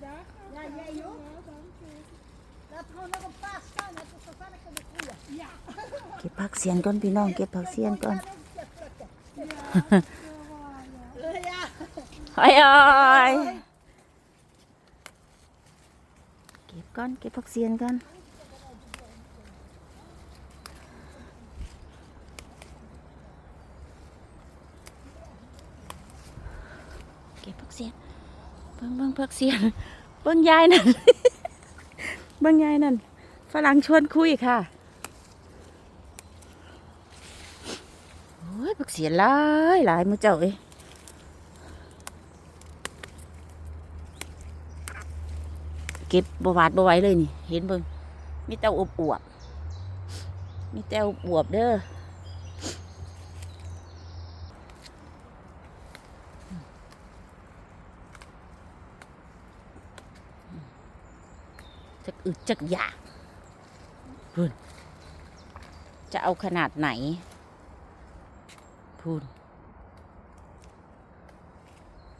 Ja, jij ook? Laat gewoon nog een paar staan, hè. tot zover ik de koeien. Ja. เก็บผักเสียนก่อนพี่น้องเก็บผักเสียนก่อน Ja. อ้อยอ้อยเก็บก่อนเก็บผักเสียนก่อนเก็บผักเสียน เบิ่งเบิ่งผักเสียนเบิ่งยายนั่นเบิ่งยายนั่นฝรั่งชวนคุยค่ะโอ้ยผักเสียนหลายหลายมือเจ้าเอ้เก็บบวาดบไหว้เลยนี่ เห็นเบิ่งมีแต่อบอวบมีแต่อบอวบเด้อ จักอึดจักอยากพุ่นจะเอาขนาดไหน พูน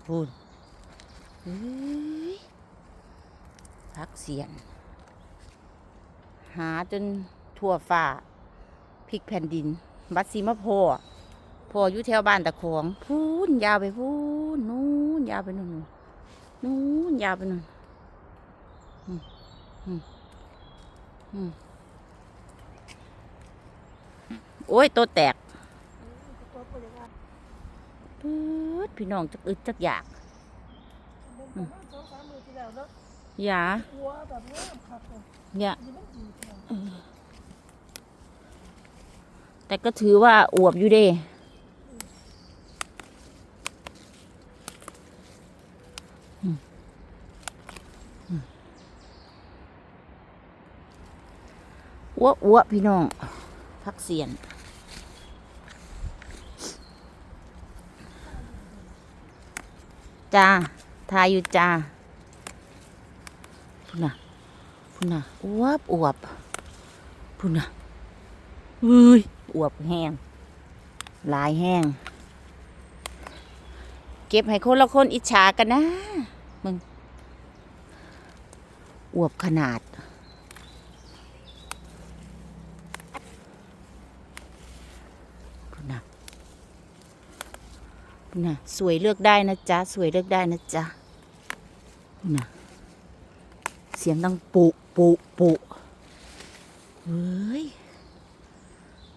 พูนเฮ้ยพักเสียน หาจนทั่วฟ้าพริกแผ่นดินบัดซีมะโพอพออยู่แถวบ้านตะขวงพูนยาวไปพูนนู้นยาวไปนู่นนู่นนู้นยาวไปนู่นอืมอืมอืม โอ้ย ตัวแตกปื๊ดพี่น้องจักอึดจักอยากอย่าอย่าแต่ก็ถือว่าอวบอยู่เด้อืมอืม อ้วอ้วพี่น้องพักเสียนจ้าทายอยู่จ้าพุ่นน่ะพุ่นน่ะอวบอวบพุ่นน่ะอุ้ยอวบแห้งลายแห้ง เก็บให้คนละคนอิจฉากันนะมึงอวบขนาด พุ่นน่ะ นะสวยเลือกได้นะจ๊ะ สวยเลือกได้นะจ๊ะน่ะเสียงดังปุปุปุเฮ้ย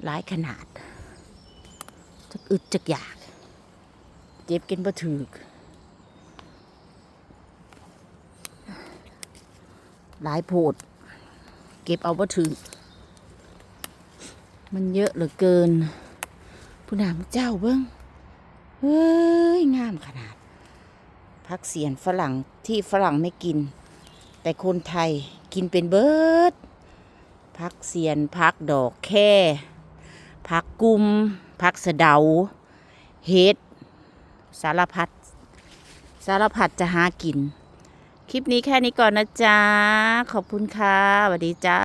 หลายขนาดจักอึดจักอยาก เจ็บกินบ่ถือกหลายโพด เก็บเอาบ่ถือกมันเยอะเหลือเกิน ผู้นำเจ้าเบิ้ง เฮ้ยงามขนาด พักเสียนฝรั่งที่ฝรั่งไม่กิน แต่คนไทยกินเป็นเบิร์ดพักเสียนพักดอกแค่พักกุมพักเสดาเฮ็ดสารพัดสารพัดจะหากิน คลิปนี้แค่นี้ก่อนนะจ๊ะ ขอบคุณค่ะสวัสดีจ้า